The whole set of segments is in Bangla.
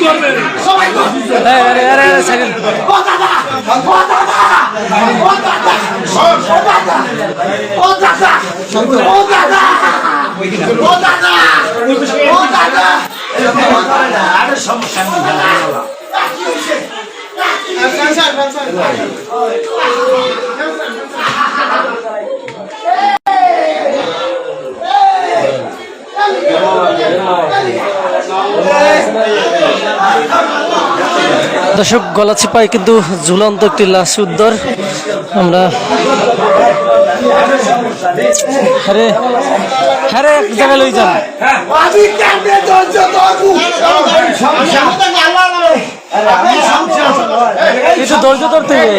করবেন সমস্যা নেই দর্শক গলাচিপায় কিন্তু ঝুলন্ত একটি লাশ উদ্ধার। আমরা কিছু ধৈর্য ধরতে হবে।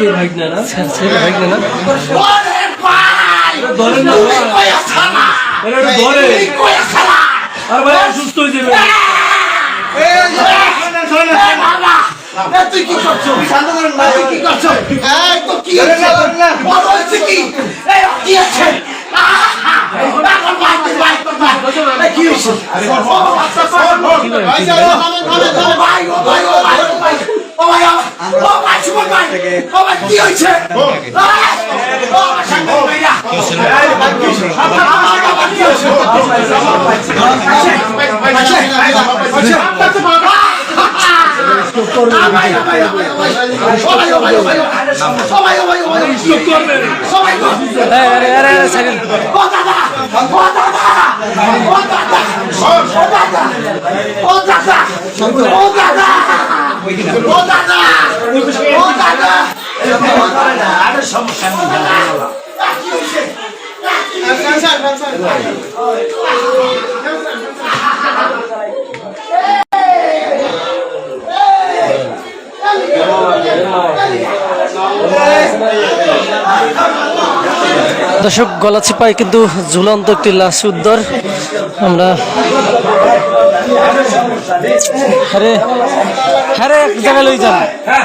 কে ভাগনারা ছেলে ভাগনারা ধরেন না? ধরে আর ভাই অসুস্থ হয়ে যাবে তুই কি করছ তুই কি করছ কি হয়েছে কি কি আছে কি ও দাদা ও দাদা দর্শক, গলা গলাচিপায় কিন্তু ঝুলন্ত একটি লাশ উদ্ধার। আমরা হ্যাঁ হ্যাঁ এক জায়গায় লই যান। হ্যাঁ।